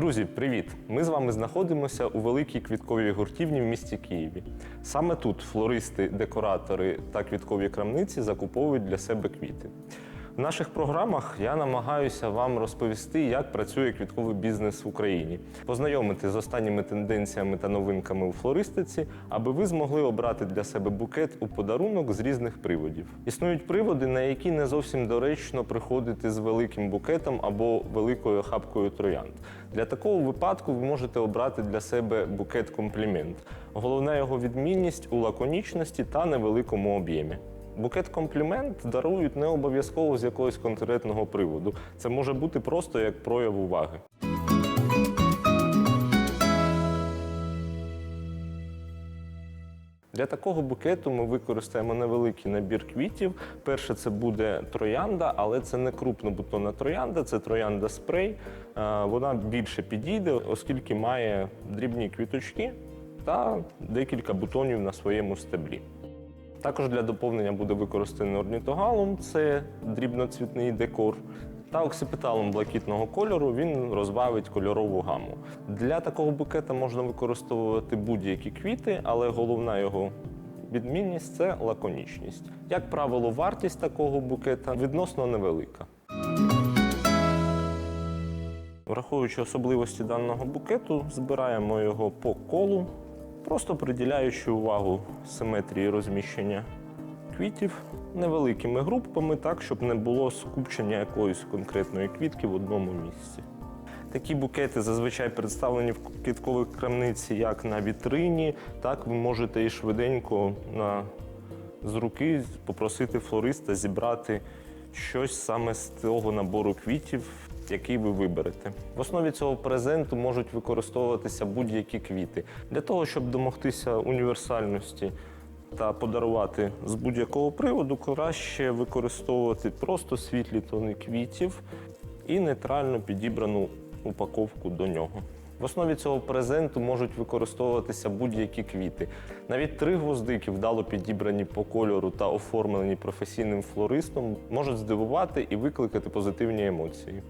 Друзі, привіт! Ми з вами знаходимося у великій квітковій гуртівні в місті Києві. Саме тут флористи, декоратори та квіткові крамниці закуповують для себе квіти. В наших програмах я намагаюся вам розповісти, як працює квітковий бізнес в Україні, познайомити з останніми тенденціями та новинками у флористиці, аби ви змогли обрати для себе букет у подарунок з різних приводів. Існують приводи, на які не зовсім доречно приходити з великим букетом або великою хапкою троянд. Для такого випадку ви можете обрати для себе букет комплімент. Головна його відмінність у лаконічності та невеликому об'ємі. Букет комплімент дарують не обов'язково з якогось конкретного приводу. Це може бути просто як прояв уваги. Для такого букету ми використаємо невеликий набір квітів. Перше це буде троянда, але це не крупнобутонна троянда, це троянда спрей. Е, Вона більше підійде, оскільки має дрібні квіточки та декілька бутонів на своєму стеблі. Також для доповнення буде використаний орнітогалум, це дрібноцвітний декор. Та оксипеталом блакитного кольору він розбавить кольорову гаму. Для такого букета можна використовувати будь-які квіти, але головна його відмінність це лаконічність. Як правило, вартість такого букета відносно невелика. Враховуючи особливості даного букету, збираємо його по колу, просто приділяючи увагу симетрії розміщення квітів невеликими групами, так, щоб не було скупчення якоїсь конкретної квітки в одному місці. Такі букети зазвичай представлені в квітковій крамниці як на вітрині, так ви можете і швиденько на, з руки попросити флориста зібрати щось саме з того набору квітів, який ви виберете. В основі цього презенту можуть використовуватися будь-які квіти. Для того, щоб домогтися універсальності та подарувати з будь-якого приводу, краще використовувати просто світлі тони квітів і нейтрально підібрану упаковку до нього. В основі цього презенту можуть використовуватися будь-які квіти. Навіть три гвоздики, вдало підібрані по кольору та оформлені професійним флористом, можуть здивувати і викликати позитивні емоції.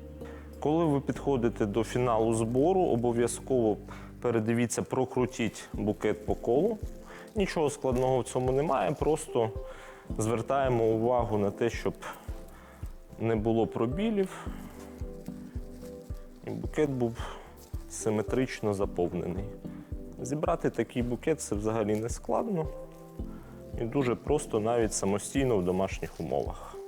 Коли ви підходите до фіналу збору, обов'язково передивіться, прокрутіть букет по колу. Нічого складного в цьому немає, просто звертаємо увагу на те, щоб не було пробілів, і букет був симетрично заповнений. Зібрати такий букет це взагалі не складно і дуже просто навіть самостійно в домашніх умовах.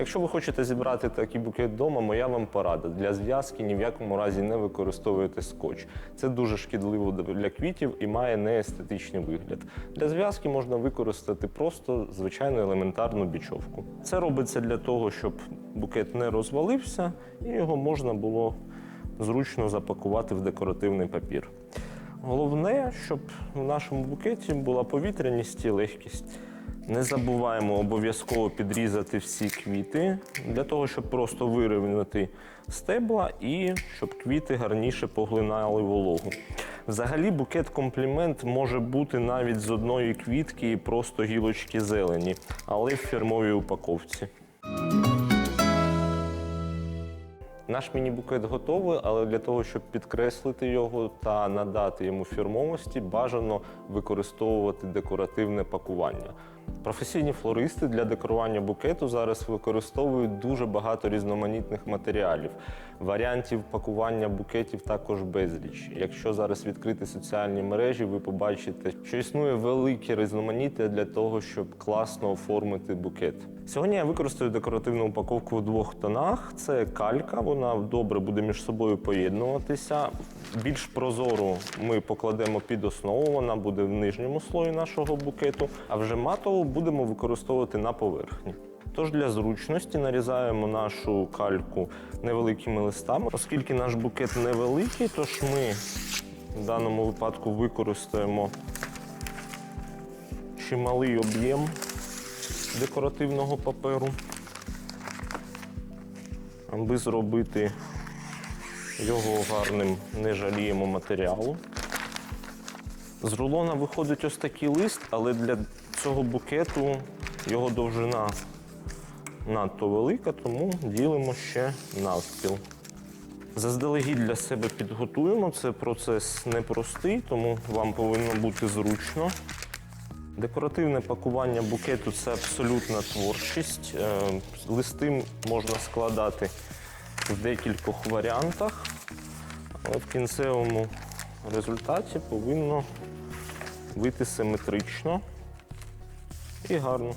Якщо ви хочете зібрати такий букет вдома, моя вам порада. Для зв'язки ні в якому разі не використовуйте скотч. Це дуже шкідливо для квітів і має неестетичний вигляд. Для зв'язки можна використати просто звичайну елементарну бічовку. Це робиться для того, щоб букет не розвалився і його можна було зручно запакувати в декоративний папір. Головне, щоб в нашому букеті була повітряність і легкість. Не забуваємо обов'язково підрізати всі квіти для того, щоб просто вирівняти стебла і щоб квіти гарніше поглинали вологу. Взагалі, букет комплімент може бути навіть з одної квітки і просто гілочки зелені, але в фірмовій упаковці. Наш міні-букет готовий, але для того, щоб підкреслити його та надати йому фірмовості, бажано використовувати декоративне пакування. Професійні флористи для декорування букету зараз використовують дуже багато різноманітних матеріалів. Варіантів пакування букетів також безліч. Якщо зараз відкрити соціальні мережі, ви побачите, що існує велике різноманіття для того, щоб класно оформити букет. Сьогодні я використаю декоративну упаковку в двох тонах. Це калька, вона добре буде між собою поєднуватися. Більш прозору ми покладемо під основу, вона буде в нижньому слої нашого букету, а вже матову будемо використовувати на поверхні. Тож для зручності нарізаємо нашу кальку невеликими листами, оскільки наш букет невеликий, тож ми в даному випадку використаємо чималий об'єм декоративного паперу, аби зробити його гарним, не жаліємо матеріалу. З рулона виходить ось такий лист, але для цього букету його довжина надто велика, тому ділимо ще навпіл. Заздалегідь для себе підготуємо. Це процес непростий, тому вам повинно бути зручно. Декоративне пакування букету це абсолютна творчість. Е, Листи можна складати в декількох варіантах, але в кінцевому результаті повинно вийти симетрично і гарно.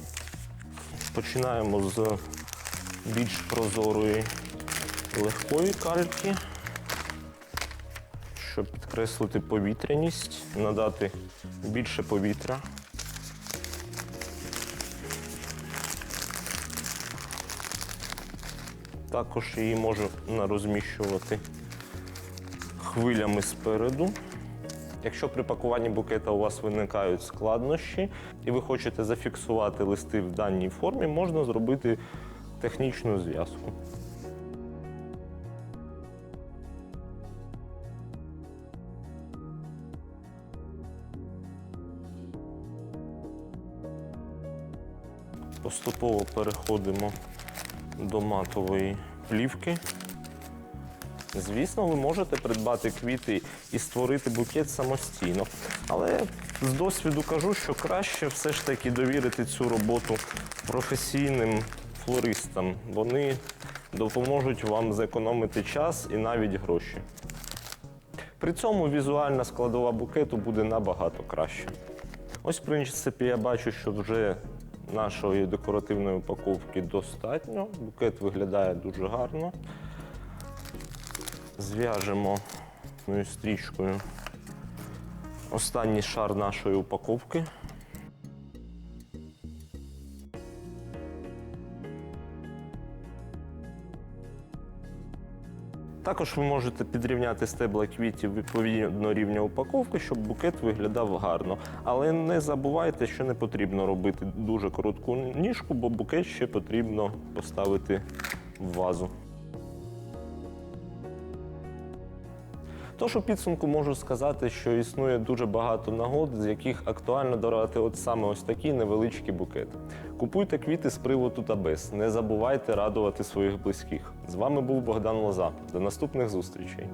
Починаємо з більш прозорої легкої кальки, щоб підкреслити повітряність, надати більше повітря. Також її можу розміщувати хвилями спереду. Якщо при пакуванні букета у вас виникають складнощі і ви хочете зафіксувати листи в даній формі, можна зробити технічну зв'язку. Поступово переходимо до матової плівки. Звісно, ви можете придбати квіти і створити букет самостійно. Але з досвіду кажу, що краще все ж таки довірити цю роботу професійним флористам. Вони допоможуть вам зекономити час і навіть гроші. При цьому візуальна складова букету буде набагато краще. Ось, в принципі, я бачу, що вже нашої декоративної упаковки достатньо. Букет виглядає дуже гарно. Зв'яжемо мою стрічкою останній шар нашої упаковки. Також ви можете підрівняти стебла квітів відповідно рівня упаковки, щоб букет виглядав гарно. Але не забувайте, що не потрібно робити дуже коротку ніжку, бо букет ще потрібно поставити в вазу. Тож у підсумку можу сказати, що існує дуже багато нагод, з яких актуально дорати от саме ось такі невеличкі букети. Купуйте квіти з приводу та без. Не забувайте радувати своїх близьких. З вами був Богдан Лоза. До наступних зустрічей.